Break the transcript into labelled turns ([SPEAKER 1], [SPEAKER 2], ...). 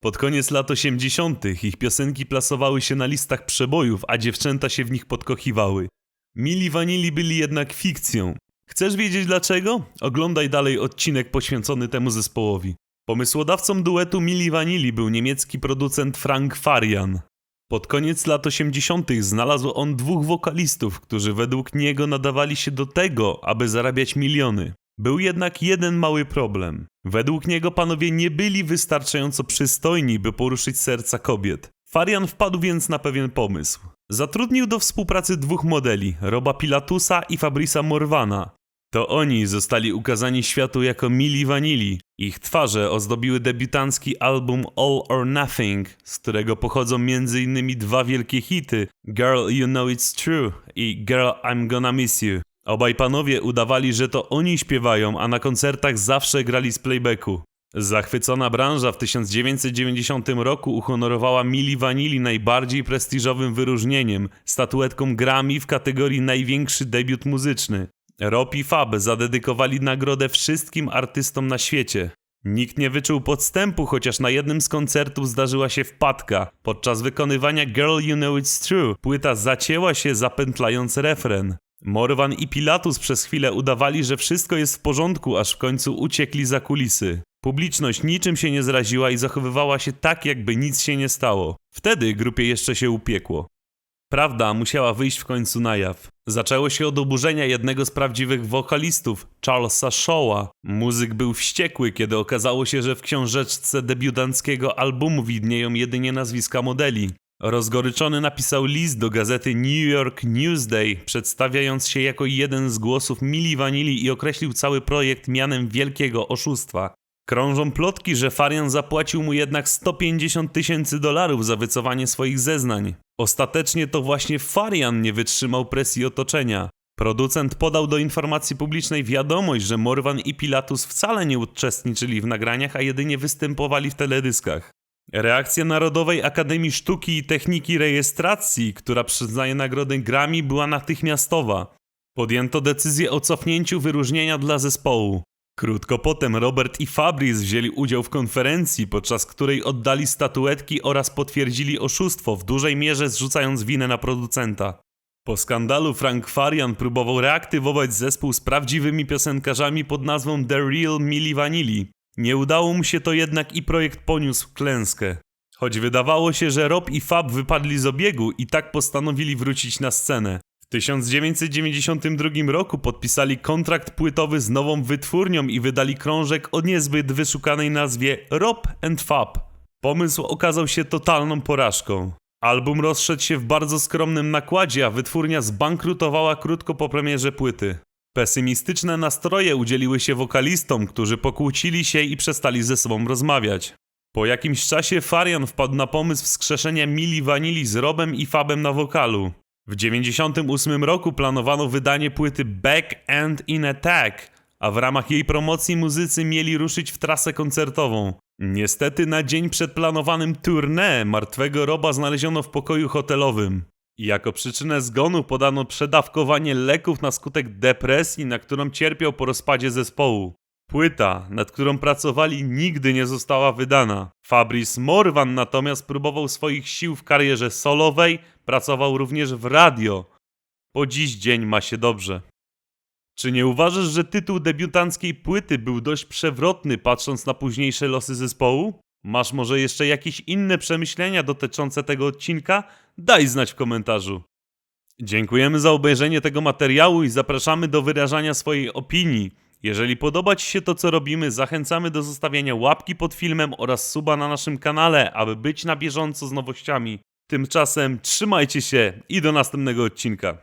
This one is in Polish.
[SPEAKER 1] Pod koniec lat 80. ich piosenki plasowały się na listach przebojów, a dziewczęta się w nich podkochiwały. Mili Vanilli byli jednak fikcją. Chcesz wiedzieć dlaczego? Oglądaj dalej odcinek poświęcony temu zespołowi. Pomysłodawcą duetu Mili Vanilli był niemiecki producent Frank Farian. Pod koniec lat 80. znalazł on dwóch wokalistów, którzy według niego nadawali się do tego, aby zarabiać miliony. Był jednak jeden mały problem. Według niego panowie nie byli wystarczająco przystojni, by poruszyć serca kobiet. Farian wpadł więc na pewien pomysł. Zatrudnił do współpracy dwóch modeli, Roba Pilatusa i Fabrisa Morwana. To oni zostali ukazani światu jako Mili Vanilli. Ich twarze ozdobiły debiutancki album All or Nothing, z którego pochodzą m.in. dwa wielkie hity Girl You Know It's True i Girl I'm Gonna Miss You. Obaj panowie udawali, że to oni śpiewają, a na koncertach zawsze grali z playbacku. Zachwycona branża w 1990 roku uhonorowała Mili Vanilli najbardziej prestiżowym wyróżnieniem statuetką Grammy w kategorii największy debiut muzyczny. Rob i Fab zadedykowali nagrodę wszystkim artystom na świecie. Nikt nie wyczuł podstępu, chociaż na jednym z koncertów zdarzyła się wpadka. Podczas wykonywania Girl You Know It's True płyta zacięła się zapętlając refren. Morwan i Pilatus przez chwilę udawali, że wszystko jest w porządku, aż w końcu uciekli za kulisy. Publiczność niczym się nie zraziła i zachowywała się tak, jakby nic się nie stało. Wtedy grupie jeszcze się upiekło. Prawda musiała wyjść w końcu na jaw. Zaczęło się od oburzenia jednego z prawdziwych wokalistów, Charlesa Shawa. Muzyk był wściekły, kiedy okazało się, że w książeczce debiutanckiego albumu widnieją jedynie nazwiska modeli. Rozgoryczony napisał list do gazety New York Newsday, przedstawiając się jako jeden z głosów Mili Vanilli i określił cały projekt mianem wielkiego oszustwa. Krążą plotki, że Farian zapłacił mu jednak 150 tysięcy dolarów za wycofanie swoich zeznań. Ostatecznie to właśnie Farian nie wytrzymał presji otoczenia. Producent podał do informacji publicznej wiadomość, że Morwan i Pilatus wcale nie uczestniczyli w nagraniach, a jedynie występowali w teledyskach. Reakcja Narodowej Akademii Sztuki i Techniki Rejestracji, która przyznaje nagrodę Grammy, była natychmiastowa. Podjęto decyzję o cofnięciu wyróżnienia dla zespołu. Krótko potem Robert i Fabrice wzięli udział w konferencji, podczas której oddali statuetki oraz potwierdzili oszustwo, w dużej mierze zrzucając winę na producenta. Po skandalu Frank Farian próbował reaktywować zespół z prawdziwymi piosenkarzami pod nazwą The Real Milli Vanilli. Nie udało mu się to jednak i projekt poniósł klęskę. Choć wydawało się, że Rob i Fab wypadli z obiegu i tak postanowili wrócić na scenę. W 1992 roku podpisali kontrakt płytowy z nową wytwórnią i wydali krążek o niezbyt wyszukanej nazwie Rob and Fab. Pomysł okazał się totalną porażką. Album rozszedł się w bardzo skromnym nakładzie, a wytwórnia zbankrutowała krótko po premierze płyty. Pesymistyczne nastroje udzieliły się wokalistom, którzy pokłócili się i przestali ze sobą rozmawiać. Po jakimś czasie Farian wpadł na pomysł wskrzeszenia Mili Vanilli z Robem i Fabem na wokalu. W 1998 roku planowano wydanie płyty Back and in Attack, a w ramach jej promocji muzycy mieli ruszyć w trasę koncertową. Niestety na dzień przed planowanym tournée martwego Roba znaleziono w pokoju hotelowym. Jako przyczynę zgonu podano przedawkowanie leków na skutek depresji, na którą cierpiał po rozpadzie zespołu. Płyta, nad którą pracowali, nigdy nie została wydana. Fabrice Morvan natomiast próbował swoich sił w karierze solowej, pracował również w radio. Po dziś dzień ma się dobrze. Czy nie uważasz, że tytuł debiutanckiej płyty był dość przewrotny, patrząc na późniejsze losy zespołu? Masz może jeszcze jakieś inne przemyślenia dotyczące tego odcinka? Daj znać w komentarzu. Dziękujemy za obejrzenie tego materiału i zapraszamy do wyrażania swojej opinii. Jeżeli podoba Ci się to, co robimy, zachęcamy do zostawiania łapki pod filmem oraz suba na naszym kanale, aby być na bieżąco z nowościami. Tymczasem trzymajcie się i do następnego odcinka.